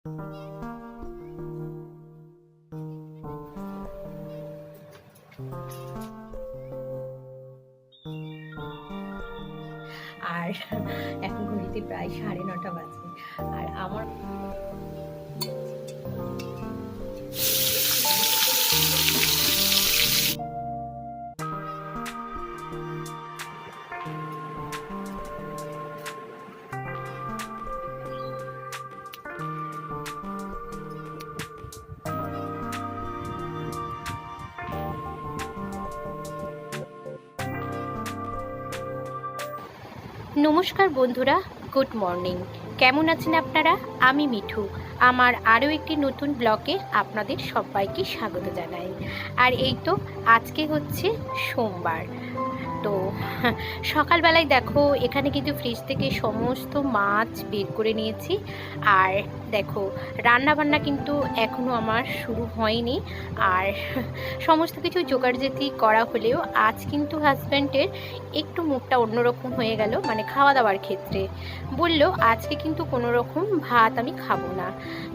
আর এখন ঘড়িতে প্রায় সাড়ে নটা বাজে। আর আমার নমস্কার বন্ধুরা, গুড মর্নিং। কেমন আছেন আপনারা? আমি মিঠু। আমার আরও একটি নতুন ব্লকে আপনাদের সবাইকে স্বাগত জানাই। আর এই তো আজকে হচ্ছে সোমবার। তো, সকালবেলায় দেখো, এখানে কিন্তু ফ্রিজ থেকে সমস্ত মাছ বের করে নিয়েছি। আর দেখো রান্না বান্না কিন্তু এখনও আমার শুরু হয়নি। আর সমস্ত কিছু জোগাড়জাতি করা হলেও আজ কিন্তু হাজব্যান্ডের একটু মুখটা অন্যরকম হয়ে গেল মানে খাওয়া দাওয়ার ক্ষেত্রে। বলল, আজকে কিন্তু কোনো রকম ভাত আমি খাব না।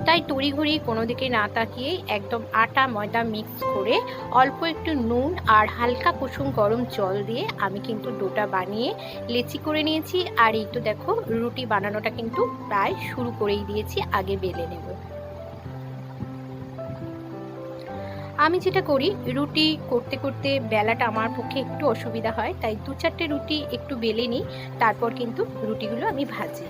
তাই তড়িঘড়ি কোনো দিকে না তাকিয়ে একদম আটা ময়দা মিক্স করে অল্প একটু নুন আর হালকা কুসুম গরম জল দিয়ে আমি কিন্তু ডোটা বানিয়ে লেচি করে নিয়েছি। আর এই তো দেখো, রুটি বানানোটা কিন্তু প্রায় শুরু করেই দিয়েছি আগে। বেলে নেব। আমি যেটা করি, রুটি করতে করতে বেলাটা আমার পক্ষে একটু অসুবিধা হয়, তাই দু চারটে রুটি একটু বেলে নিই, তারপর কিন্তু রুটিগুলো আমি ভাজি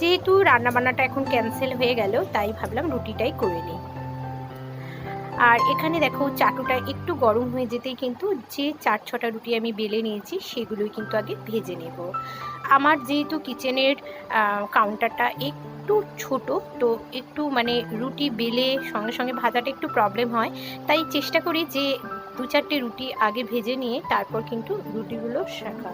যেহেতু রান্নাবান্নাটা এখন ক্যান্সেল হয়ে গেল, তাই ভাবলাম রুটিটাই করে নিই। আর এখানে দেখো চাটুটা একটু গরম হয়ে যেতেই কিন্তু যে চার ছটা রুটি আমি বেলে নিয়েছি, সেগুলোই কিন্তু আগে ভেজে নেব। আমার যেহেতু কিচেনের কাউন্টারটা একটু ছোট, তো একটু মানে রুটি বেলে সঙ্গে সঙ্গে ভাজাটা একটু প্রবলেম হয়। তাই চেষ্টা করি যে দু চারটে রুটি আগে ভেজে নিয়ে তারপর কিন্তু রুটিগুলো শেখা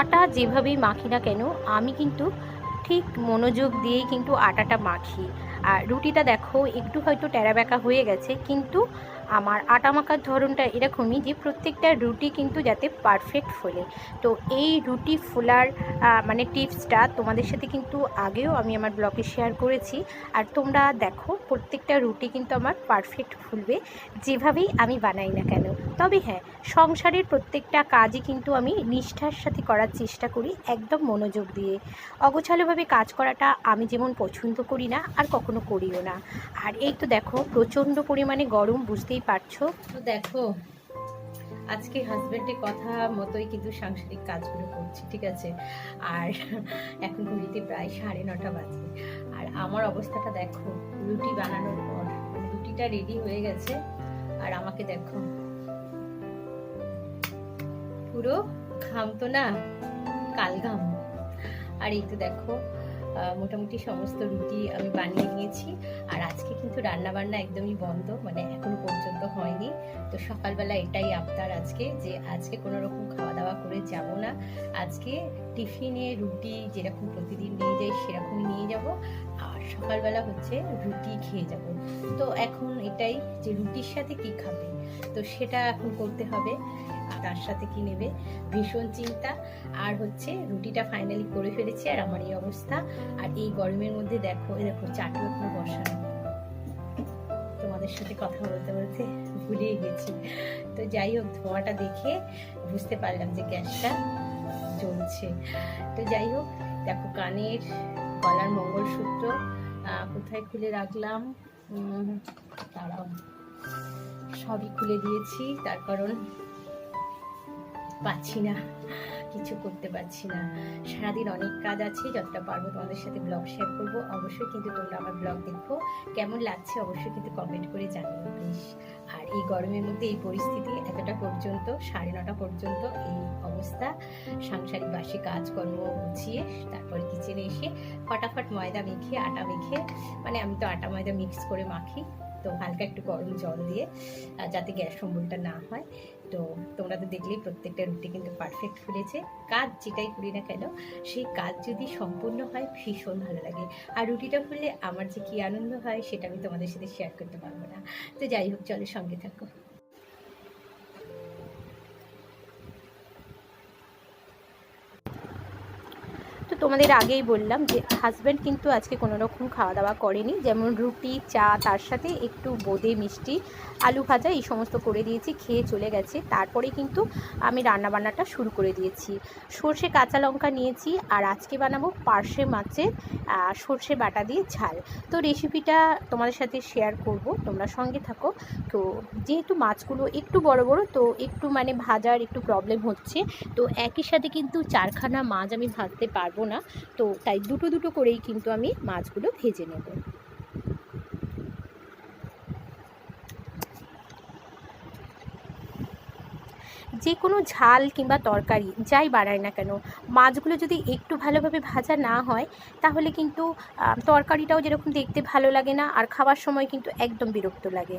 আটা যেভাবেই মাখি না কেন, আমি কিন্তু ঠিক মনোযোগ দিয়েই কিন্তু আটাটা মাখি। আর রুটিটা দেখো, একটু হয়তো টেরা বেঁকা হয়ে গেছে, কিন্তু আমার আটা মাখার ধরনটা এরকমই যে প্রত্যেকটা রুটি কিন্তু যাতে পারফেক্ট ফোলে। তো এই রুটি ফোলার মানে টিপসটা তোমাদের সাথে কিন্তু আগেও আমি আমার ব্লগে শেয়ার করেছি। আর তোমরা দেখো, প্রত্যেকটা রুটি কিন্তু আমার পারফেক্ট ফুলবে, যেভাবেই আমি বানাই না কেন। তবে হ্যাঁ সংসারের প্রত্যেকটা কাজই কিন্তু আমি নিষ্ঠার সাথে করার চেষ্টা করি, একদম মনোযোগ দিয়ে। অগোছালোভাবে কাজ করাটা আমি যেমন পছন্দ করি না, আর কখনো করিও না। আর এই তো দেখো, প্রচণ্ড পরিমাণে গরম, বুঝতেই পারছ? তো দেখো, আজকে হাজব্যান্ডের কথা মতোই কিন্তু সাংসারিক কাজগুলো করছি, ঠিক আছে? আর এখন ঘড়িতে প্রায় সাড়ে নটা বাজে আর আমার অবস্থাটা দেখো, রুটি বানানোর পর। রুটিটা রেডি হয়ে গেছে। আর আমাকে দেখো, পুরো ঘাম তো না, কাল ঘাম। আর এই তো দেখো মোটামুটি সমস্ত রুটি আমি বানিয়ে নিয়েছি। আর আজকে কিন্তু রান্না বান্না একদমই বন্ধ মানে এখনও পর্যন্ত হয়নি। তো সকালবেলা এটাই আবদার আজকে, যে আজকে কোনো রকম খাওয়া দাওয়া করে যাব না। আজকে টিফিনে রুটি যেরকম প্রতিদিন নিয়ে যাই, সেরকমই নিয়ে যাব। আর সকালবেলা হচ্ছে রুটি খেয়ে যাব। তো এখন এটাই যে রুটির সাথে কি খাবে? তো সেটা এখন করতে হবে তার সাথে কি নেবে? ভীষণ চিন্তা। আর হচ্ছে রুটিটা ফাইনালি করে ফেলেছি, আর আমার এই অবস্থা। আর এই গরমের মধ্যে দেখো দেখো চাটু এখনও বসানো। তোমাদের সাথে কথা বলতে বলতে ভুলিয়ে গেছি। তো যাই হোক, ধোঁয়াটা দেখে বুঝতে পারলাম যে গ্যাসটা চলছে তো যাই হোক, দেখো কানের গলার মঙ্গলসূত্র কোথায় খুলে রাখলাম? তারাও সবই খুলে দিয়েছি, তার কারণ পাচ্ছি না, কিছু করতে পারছি না। সারাদিন অনেক কাজ আছে, যতটা পারব তোমাদের সাথে ব্লগ শেয়ার করব। অবশ্যই কিন্তু তোমরা আমার ব্লগ দেখো। কেমন লাগছে অবশ্যই কিন্তু কমেন্ট করে জানিও প্লিজ আর এই গরমের মধ্যে এই পরিস্থিতি এতটা পর্যন্ত, সাড়ে নটা পর্যন্ত এই অবস্থা। সাংসারিক বাসি কাজকর্ম গুছিয়ে তারপরে কিচেনে এসে ফটাফট ময়দা মেখে, আটা মেখে মানে আমি তো আটা ময়দা মিক্স করে মাখি। তো হালকা একটু গরম জল দিয়ে যাতে গ্যাস অম্বলটা না হয়। তো তোমরা তো দেখলেই প্রত্যেকটা রুটি কিন্তু পারফেক্ট ফুলেছে। কাজ যেটাই করি না কেন, সেই কাজ যদি সম্পূর্ণ হয় ভীষণ ভালো লাগে। আর রুটিটা ফুললে আমার যে কী আনন্দ হয়, সেটা আমি তোমাদের সাথে শেয়ার করতে পারব না। তো যাই হোক, চলো সঙ্গে থাকো। তোমাদের আগেই বললাম যে হাজব্যান্ড কিন্তু আজকে কোনো রকম খাওয়া দাওয়া করেনি। যেমন রুটি, চা, তার সাথে একটু বোঁদে মিষ্টি, আলু ভাজা এই সমস্ত করে দিয়েছি, খেয়ে চলে গেছে। তারপরে কিন্তু আমি রান্নাবান্নাটা শুরু করে দিয়েছি। সর্ষে কাঁচা লঙ্কা নিয়েছি আর আজকে বানাবো পার্শে মাছের সর্ষে বাটা দিয়ে ঝাল। তো রেসিপিটা তোমাদের সাথে শেয়ার করব, তোমরা সঙ্গে থাকো। তো যেহেতু মাছগুলো একটু বড় বড়, তো একটু মানে ভাজার একটু প্রবলেম হচ্ছে। তো একই সাথে কিন্তু চারখানা মাছ আমি ভাজতে পারব না, তো তাই দুটো দুটো করেই কিন্তু আমি মাছগুলো ভেজে নেব। যে কোনো ঝাল কিংবা তরকারি যাই বাড়ায় না কেন, মাছগুলো যদি একটু ভালোভাবে ভাজা না হয়, তাহলে কিন্তু তরকারিটাও যেরকম দেখতে ভালো লাগে না, আর খাবার সময় কিন্তু একদম বিরক্ত লাগে।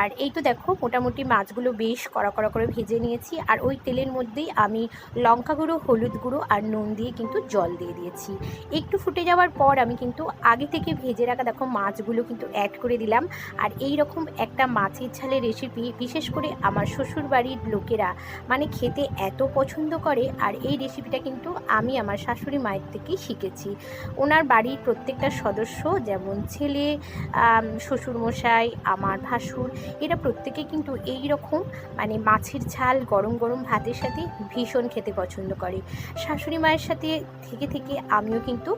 আর এই তো দেখো, মোটামুটি মাছগুলো বেশ কড়া কড়া করে ভেজে নিয়েছি। আর ওই তেলের মধ্যেই আমি লঙ্কা গুঁড়ো, হলুদ গুঁড়ো আর নুন দিয়ে কিন্তু জল দিয়ে দিয়েছি। একটু ফুটে যাওয়ার পর আমি কিন্তু আগে থেকে ভেজে রাখা দেখো মাছগুলো কিন্তু অ্যাড করে দিলাম। আর এই রকম একটা মাছের ঝালের রেসিপি বিশেষ করে আমার শ্বশুর বাড়ির লোকেরা মানে খেতে এত পছন্দ করে, আর এই রেসিপিটা কিন্তু আমি আমার শাশুড়ি মায়ের থেকেই শিখেছি। ওনার বাড়ির প্রত্যেকটা সদস্য যেমন ছেলে শ্বশুরমশাই, আমার ভাসুর এরা প্রত্যেকে কিন্তু এই রকম মানে মাছের ঝাল গরম গরম ভাতের সাথে ভীষণ খেতে পছন্দ করে। শাশুড়ি মায়ের সাথে থেকে থেকে আমিও কিন্তু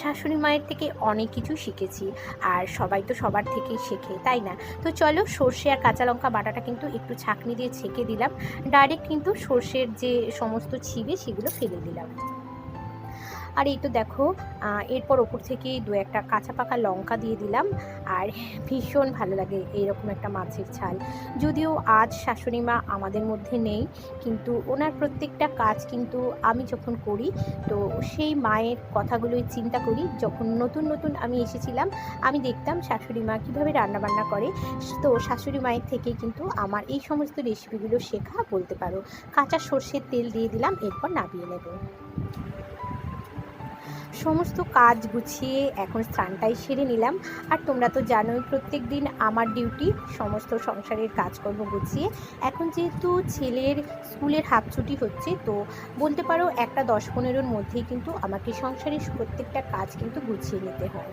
শাশুড়ি মায়ের থেকে অনেক কিছু শিখেছি। আর সবাই তো সবার থেকেই শেখে, তাই না? তো চলো সর্ষে আর কাঁচা লঙ্কা বাটাটা কিন্তু একটু ছাঁকনি দিয়ে ছেঁকে দিলাম। ডাইরেক্ট কিন্তু সর্ষের যে সমস্ত ছিবে সেগুলো ফেলে দিলাম। আর এই তো দেখো এরপর ওপর থেকে দু একটা কাঁচা পাকা লঙ্কা দিয়ে দিলাম। আর ভীষণ ভালো লাগে এইরকম একটা মাছের ছাল যদিও আজ শাশুড়ি মা আমাদের মধ্যে নেই, কিন্তু ওনার প্রত্যেকটা কাজ কিন্তু আমি যখন করি, তো সেই মায়ের কথাগুলোই চিন্তা করি। যখন নতুন নতুন আমি এসেছিলাম, আমি দেখতাম শাশুড়ি মা কীভাবে রান্নাবান্না করে। তো শাশুড়ি মায়ের থেকে কিন্তু আমার এই সমস্ত রেসিপিগুলো শেখা বলতে পারো। কাঁচা সর্ষের তেল দিয়ে দিলাম, এরপর নামিয়ে নেব। সমস্ত কাজ গুছিয়ে এখন স্নানটাই সেরে নিলাম। আর তোমরা তো জানোই প্রত্যেক দিন আমার ডিউটি, সমস্ত সংসারের কাজকর্ম গুছিয়ে। এখন যেহেতু ছেলের স্কুলের হাফ ছুটি হচ্ছে, তো বলতে পারো একটা দশ পনেরোর মধ্যেই কিন্তু আমাকে সংসারের প্রত্যেকটা কাজ কিন্তু গুছিয়ে নিতে হয়।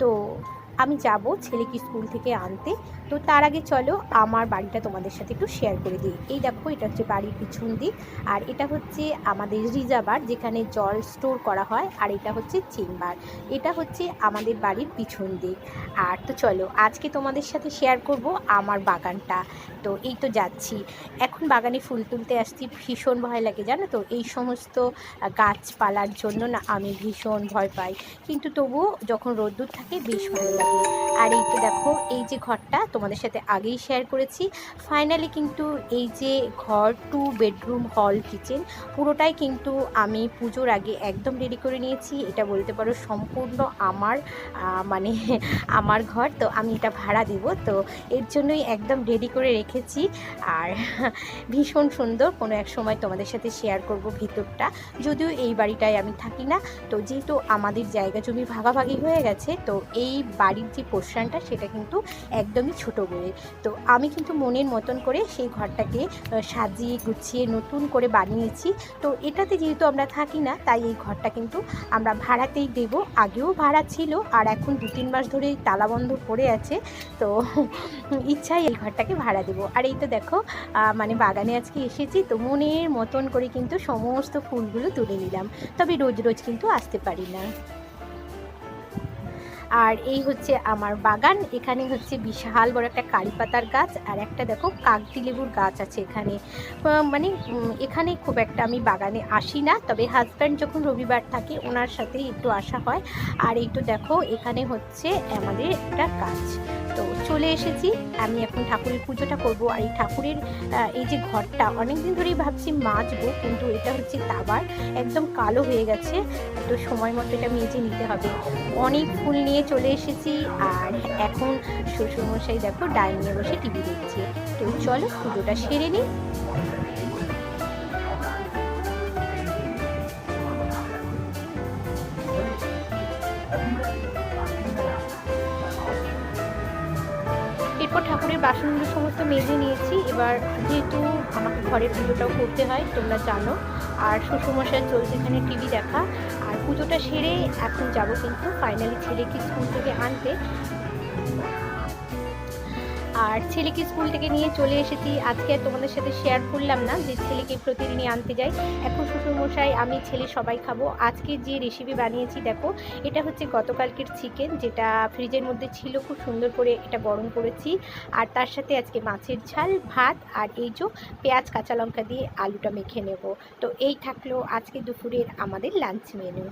তো আমি যাব ছেলেকে স্কুল থেকে আনতে। তো তার আগে চলো আমার বাড়িটা তোমাদের সাথে একটু শেয়ার করে দিই। এই দেখো, এটা হচ্ছে বাড়ির পিছন দিক, আর এটা হচ্ছে আমাদের রিজার্ভার যেখানে জল স্টোর করা হয়, আর এটা হচ্ছে চেম্বার। এটা হচ্ছে আমাদের বাড়ির পিছন দিক। আর তো চলো, আজকে তোমাদের সাথে শেয়ার করব আমার বাগানটা। তো এই তো যাচ্ছি। এখন বাগানে ফুল তুলতে আসছি, ভীষণ ভয় লাগে, জানো তো? এই সমস্ত গাছপালার জন্য না আমি ভীষণ ভয় পাই। কিন্তু তবুও যখন রোদ্দুর থাকে, বেশ ভালো লাগে। আর এই তো দেখো, এই যে ঘরটা তোমাদের সাথে আগেই শেয়ার করেছি। ফাইনালি কিন্তু এই যে ঘর টু বেডরুম হল কিচেন পুরোটাই কিন্তু আমি পুজোর আগে একদম রেডি করে নিয়েছি। এটা বলতে পারো সম্পূর্ণ আমার মানে আমার ঘর। তো আমি এটা ভাড়া দিব। তো এর জন্যই একদম রেডি করে রেখেছি। আর ভীষণ সুন্দর কোনো এক সময় তোমাদের সাথে শেয়ার করব ভিতরটা। যদিও এই বাড়িটায় আমি থাকি না। তো যেহেতু আমাদের জায়গা জমি ভাগাভাগি হয়ে গেছে, তো এই বাড়ির যে পোর্শনটা সেটা কিন্তু একদমই ছোট বয়ে তো আমি কিন্তু মনের মতন করে সেই ঘরটাকে সাজিয়ে গুছিয়ে নতুন করে বানিয়েছি। তো এটাতে যেহেতু আমরা থাকি না, তাই এই ঘরটা কিন্তু আমরা ভাড়াতেই দেব। আগেও ভাড়া ছিল, আর এখন দু তিন মাস ধরে তালাবন্ধ পড়ে আছে। তো ইচ্ছাই এই ঘরটাকে ভাড়া দেবো। আর এই তো দেখো মানে বাগানে আজকে এসেছি, তো মনের মতন করে কিন্তু সমস্ত ফুলগুলো তুলে নিলাম। তবে রোজ রোজ কিন্তু আসতে পারি না। আর এই হচ্ছে আমার বাগান, এখানে হচ্ছে বিশাল বড় একটা কারি পাতার গাছ আর একটা দেখো কাগজি লেবুর গাছ আছে এখানে। মানে এখানে খুব একটা আমি বাগানে আসি না, তবে হাজব্যান্ড যখন রবিবার থাকে ওনার সাথেই একটু আসা হয়। আর এই তো দেখো, এখানে হচ্ছে আমাদের একটা গাছ। তো চলে এসেছি। আমি এখন ঠাকুরের পুজোটা করব। আর এই ঠাকুরের এই যে ঘরটা, অনেকদিন ধরেই ভাবছি মাজবো, কিন্তু এটা হচ্ছে তাবার। একদম কালো হয়ে গেছে। তো সময় মতো এটা মেজে নিতে হবে। অনেক ফুল নিয়ে চলে এসেছি। আর এখন শ্বশুরমশাই দেখো ডাইনিংয়ে বসে টিভি দেখছে। তো চলো পুজোটা সেরে নিই বাসনগুলো সমস্ত মেজে নিয়েছি। এবার যেহেতু আমাকে ঘরের পুজোটাও করতে হয়, তোমরা জানো। আর শ্বশুরমশাই চলছে এখানে টিভি দেখা। আর পুজোটা সেরে এখন যাব কিন্তু ফাইনালি ছেলেকে স্কুল থেকে আনতে। আর ছেলেকে স্কুল থেকে নিয়ে চলে এসেছি। আজকে তোমাদের সাথে শেয়ার করলাম না যে ছেলেকে প্রতিদিনই আনতে যাই। এখন শ্বশুরমশাই, আমি ছেলে সবাই খাব। আজকে যে রেসিপি বানিয়েছি, দেখো, এটা হচ্ছে গতকালকের চিকেন যেটা ফ্রিজের মধ্যে ছিল, খুব সুন্দর করে এটা গরম করেছি। আর তার সাথে আজকে মাছের ঝাল, ভাত, আর এই যে পেঁয়াজ, কাঁচা লঙ্কা দিয়ে আলুটা মেখে নেব। তো এই থাকল আজকে দুপুরের আমাদের লাঞ্চ মেনু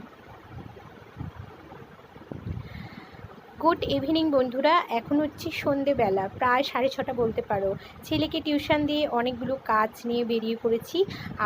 গুড ইভিনিং বন্ধুরা, এখন হচ্ছে সন্ধেবেলা, প্রায় সাড়ে ছটা বলতে পারো। ছেলেকে টিউশন দিয়ে অনেকগুলো কাজ নিয়ে বেরিয়ে পড়েছি।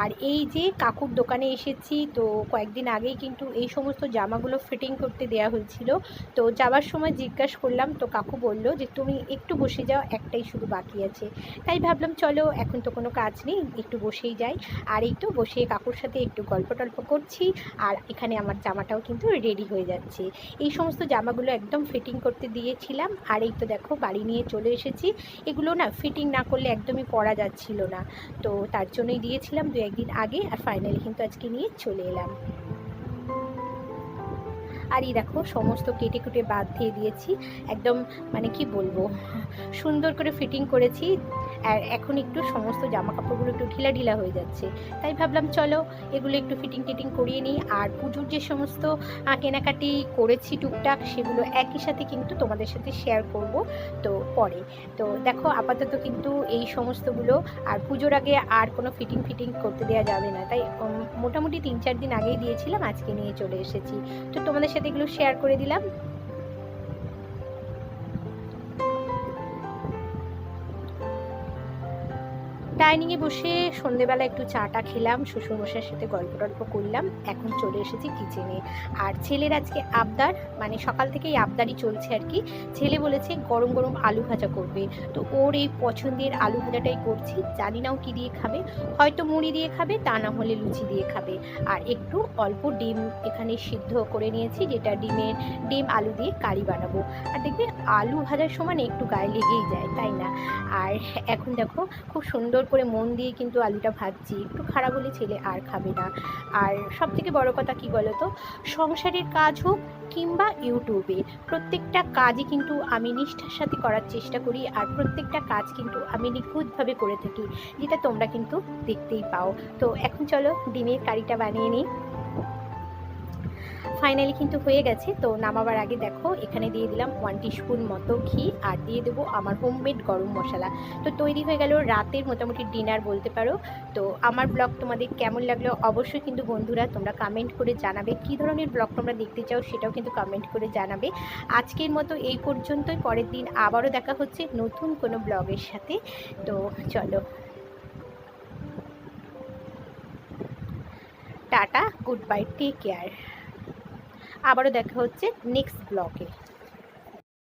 আর এই যে কাকুর দোকানে এসেছি, তো কয়েকদিন আগেই কিন্তু এই সমস্ত জামাগুলো ফিটিং করতে দেওয়া হয়েছিল। তো যাওয়ার সময় জিজ্ঞাসা করলাম, তো কাকু বলল যে, তুমি একটু বসে যাও, একটাই শুধু বাকি আছে। তাই ভাবলাম, চলো, এখন তো কোনো কাজ নেই, একটু বসেই যাই। আর এই তো বসে কাকুর সাথে একটু গল্প টল্প করছি, আর এখানে আমার জামাটাও কিন্তু রেডি হয়ে যাচ্ছে। এই সমস্ত জামাগুলো একদম ফিটিং করতে দিয়েছিলাম। আর এই তো দেখো, বাড়ি নিয়ে চলে এসেছি। এগুলো না ফিটিং না করলে একদমই পরা যাচ্ছিল না। তো তার জন্যই দিয়েছিলাম দু একদিন আগে আর ফাইনালি কিন্তু আজকে নিয়ে চলে এলাম। আর এই দেখো, সমস্ত কেটে কুটে বাদ দিয়ে দিয়েছি। একদম মানে কি বলব, সুন্দর করে ফিটিং করেছি। আর এখন একটু সমস্ত জামা কাপড়গুলো একটু ঢিলা ঢিলা হয়ে যাচ্ছে। তাই ভাবলাম, চলো এগুলো একটু ফিটিং টিটিং করিয়ে নিই। আর পুজোর যে সমস্ত কেনাকাটি করেছি টুকটাক, সেগুলো একই সাথে কিন্তু তোমাদের সাথে শেয়ার করব তো পরে। তো দেখো, আপাতত কিন্তু এই সমস্তগুলো, আর পুজোর আগে আর কোনো ফিটিং ফিটিং করতে দেওয়া যাবে না। তাই মোটামুটি তিন চার দিন আগেই দিয়েছিলাম, আজকে নিয়ে চলে এসেছি। তো তোমাদের সাথে এগুলো শেয়ার করে দিলাম। ডাইনিংয়ে বসে সন্ধেবেলা একটু চাটা খেলাম, শ্বশুরমশাইয়ের সাথে গল্প টল্প করলাম, এখন চলে এসেছি কিচেনে আর ছেলের আজকে আবদার মানে সকাল থেকেই আবদারই চলছে আর কি, ছেলে বলেছে গরম গরম আলু ভাজা করবে। তো ওর এই পছন্দের আলু ভাজাটাই করছি, জানি নাও কী দিয়ে খাবে, হয়তো মুড়ি দিয়ে খাবে, তা না হলে লুচি দিয়ে খাবে। আর একটু অল্প ডিম এখানে সিদ্ধ করে নিয়েছি, যেটা ডিমের, ডিম আলু দিয়ে কারি বানাবো। আর দেখবে আলু ভাজার সময় না একটু গায়ে লেগেই যায়, তাই না? আর এখন দেখো, খুব সুন্দর করে মন দিয়ে কিন্তু আলুটা ভাজছি। একটু খারাপ হলে ছেলে আর খাবে না। আর সব থেকে বড় কথা কী বলো তো সংসারের কাজ হোক কিংবা ইউটিউবে, প্রত্যেকটা কাজই কিন্তু আমি নিষ্ঠার সাথে করার চেষ্টা করি আর প্রত্যেকটা কাজ কিন্তু আমি নিখুঁতভাবে করে থাকি, যেটা তোমরা কিন্তু দেখতেই পাও। তো এখন চলো ডিমের কারিটা বানিয়ে নিই। ফাইনালি কিন্তু হয়ে গেছে। তো নামাবার আগে দেখো, এখানে দিয়ে দিলাম ওয়ান টিস্পুন মতো ঘি আর দিয়ে দেবো আমার হোমমেড গরম মশলা। তো তৈরি হয়ে গেল রাতের মোটামুটি ডিনার বলতে পারো। তো আমার ব্লগ তোমাদের কেমন লাগল অবশ্যই কিন্তু বন্ধুরা তোমরা কমেন্ট করে জানাবে। কী ধরনের ব্লগ তোমরা দেখতে চাও সেটাও কিন্তু কমেন্ট করে জানাবে। আজকের মতো এই পর্যন্তই, পরের দিন আবারও দেখা হচ্ছে নতুন কোনো ব্লগের সাথে। তো চলো। Tata good bye take care আবারও দেখা হচ্ছে নেক্সট ব্লগে